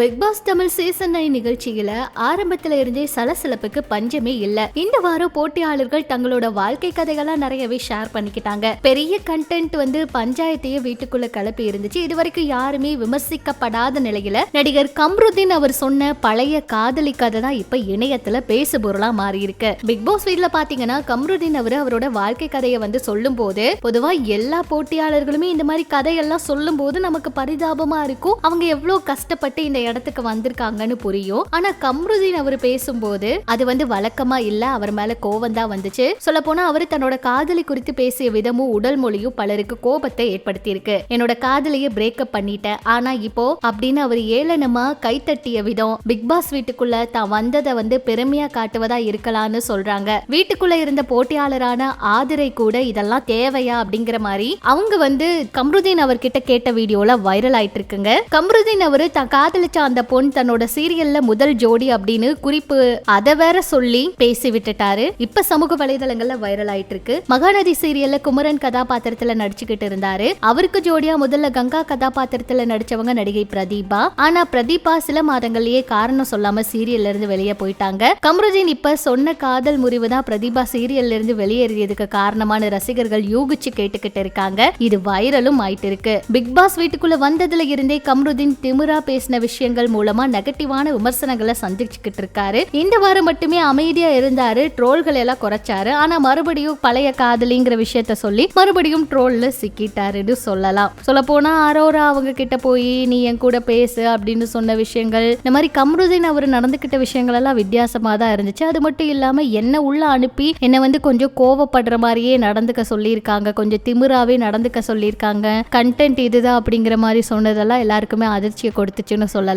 Big boss Tamil season nine நிகழ்ச்சியில ஆரம்பத்துல இருந்தே சலசலப்புக்கு பஞ்சமே இல்ல. இந்த வாரம் போட்டியாளர்கள் தங்களோட வாழ்க்கை கதைகள்லாம் நிறையவே ஷேர் பண்ணிக்கிட்டாங்க. பெரிய கண்டென்ட் வந்து பஞ்சாயத்தையே வீட்டுக்குள்ள கிளப்பி இருந்துச்சு. இது வரைக்கும் யாருமே விமர்சிக்கப்படாத நிலையில நடிகர் கம்ருதீன் அவர் சொன்ன பழைய காதலி கதை தான் இப்ப இணையத்துல பேசு பொருளா மாறி இருக்கு பிக் பாஸ் வீட்ல பாத்தீங்கன்னா கம்ருதீன் அவர் அவரோட வாழ்க்கை கதையை வந்து சொல்லும் போது பொதுவா எல்லா போட்டியாளர்களுமே இந்த மாதிரி கதையெல்லாம் சொல்லும் போது நமக்கு பரிதாபமா இருக்கும். அவங்க எவ்வளவு கஷ்டப்பட்டு இந்த இடத்துக்கு வந்திருக்காங்கன்னு புரியும். ஆனா கம்ருதீன் அவர் பேசும்போது அது வந்து வழக்கமா இல்ல அவர் மேல கோவம் தான் வந்துச்சு. சொல்ல போனா அவர் தன்னோட காதலி குறித்து பேசிய விதமும் உடல் மொழியும் பலருக்கு கோபத்தை ஏற்படுத்தி இருக்கு என்னோட காதலிய பிரேக்கப் பண்ணிட்டேன். ஆனா இப்போ அப்படின்னு அவர் ஏளனமா கைத்தட்டிய விதம் பிக் பாஸ் வீட்டுக்குள்ள தான் வந்ததை வந்து பெருமையா காட்டுவதா இருக்கலாம்னு சொல்றாங்க. வீட்டுக்குள்ள இருந்த போட்டியாளரான ஆதிரை கூட இதெல்லாம் தேவையா அப்படிங்கிற மாதிரி அவங்க வந்து கம்ருதீன் அவர்கிட்ட கேட்ட வீடியோல வைரல் ஆயிட்டு இருக்குங்க கம்ருதீன் அவரு தான் காதலிச்ச அந்த பொண் தன்னோட சீரியல்ல முதல் ஜோடி அப்படின்னு குறிப்பு அதை வேற சொல்லி பேசி விட்டுட்டாரு. இப்ப சமூக வலைதளங்கள்ல வைரல் ஆயிட்டு இருக்கு மகாநதி சீரியல்ல குமரன் கதாபாத்திரத்துல நடிச்சுக்கிட்டு இருந்தாரு. அவருக்கு ஜோடியா முதல்ல கங்கா கதாபாத்திரத்துல நடிச்சவங்க நடிகை பிரதீபா. ஆனா பிரதீபா சில மாதங்கள்லயே காரணம் சொல்லாம சீரியல்ல இருந்து வெளியே போயிட்டாங்க. கம்ருதீன் இப்ப சொன்ன காதல் முறிவு தான் பிரதீபா சீரியல்ல இருந்து வெளியேறியதுக்கு காரணமான ரசிகர்கள் யூகிச்சு கேட்டுக்கிட்டு இருக்காங்க. இது வைரலும் ஆயிட்டு இருக்கு பிக் பாஸ் வீட்டுக்குள்ள வந்ததுல இருந்தே கம்ருதீன் திமிரா பேசின விஷயம் விஷயங்கள் மூலமா நெகட்டிவான விமர்சனங்களை சந்திச்சுக்கிட்டு இருக்காரு. இந்த வாரம் மட்டுமே அமைதியா இருந்தாரு. ட்ரோல்கள் எல்லாம் குறைச்சாரு. ஆனா மறுபடியும் பழைய காதலிங்கிற விஷயத்த சொல்லி மறுபடியும் ட்ரோல்ல சிக்கிட்டாருன்னு சொல்லலாம். சொல்ல போனா அரோரா அவங்க கிட்ட போய் நீ என் கூட பேசு அப்படின்னு சொன்ன விஷயங்கள் இந்த மாதிரி கம்ருதீன் அவர் நடந்துக்கிட்ட விஷயங்கள் எல்லாம் வித்தியாசமா தான் இருந்துச்சு. அது மட்டும் இல்லாம என்ன உள்ள அனுப்பி என்ன வந்து கொஞ்சம் கோவப்படுற மாதிரியே நடந்துக்க சொல்லியிருக்காங்க. கொஞ்சம் திமிராவே நடந்துக்க சொல்லியிருக்காங்க. கண்டென்ட் இதுதான் அப்படிங்கிற மாதிரி சொன்னதெல்லாம் எல்லாருக்குமே அதிர்ச்சியை கொடுத்துச்சுன்னு சொல்லலாம்.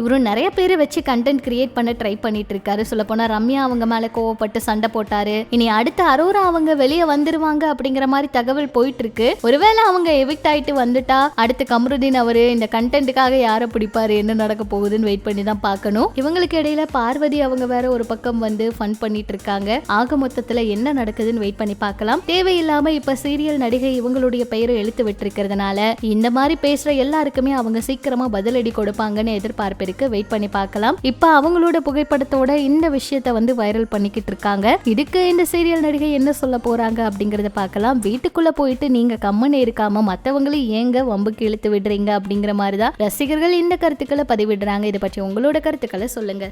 இவரும் நிறைய பேர் வச்சு கண்டென்ட் கிரியேட் பண்ண ட்ரை பண்ணிட்டு இருக்காரு சொல்ல போனா ரம்யா அவங்க மேல கோவப்பட்டு சண்டை போட்டாரு. இனி அடுத்த அரோரா அவங்க வெளியே வந்துருவாங்க அப்படிங்கிற மாதிரி தகவல் போயிட்டு இருக்கு ஒருவேளை அவங்க எவிக்ட் ஆயிட்டு வந்துட்டா அடுத்து கமருதீன் அவரு இந்த கண்டென்ட்டுக்காக யாரை பிடிப்பாரு என்ன நடக்க போகுதுன்னு வெயிட் பண்ணி தான் பார்க்கணும். இவங்களுக்கு இடையில பார்வதி அவங்க வேற ஒரு பக்கம் வந்து ஃபன் பண்ணிட்டு இருக்காங்க ஆக மொத்தத்துல என்ன நடக்குதுன்னு வெயிட் பண்ணி பார்க்கலாம். தேவையில்லாம இப்ப சீரியல் நடிகை இவங்களுடைய பெயரை எழுத்து விட்டுருக்கிறதுனால இந்த மாதிரி பேசுற எல்லாருக்குமே அவங்க சீக்கிரமா பதிலடி கொடுப்பாங்கன்னு எதிர்பார்ப்பு இருக்கு வெயிட் பண்ணி பார்க்கலாம். இப்போ அவங்களோட புகைப்படத்தோட இந்த விஷயத்த வந்து வைரல் பண்ணிக்கிட்டு இருக்காங்க. இதுக்கு இந்த சீரியல் நடிகை என்ன சொல்ல போறாங்க அப்படிங்கறத பார்க்கலாம். வீட்டுக்குள்ள போயிட்டு நீங்க கம்மனு இருக்காம மத்தவங்களையும் ஏங்க வம்புக்கு இழுத்து விடுறீங்க அப்படிங்கிற மாதிரி தான் ரசிகர்கள் இந்த கருத்துக்களை பதிவிடுறாங்க. இதை பற்றி உங்களோட கருத்துக்களை சொல்லுங்க.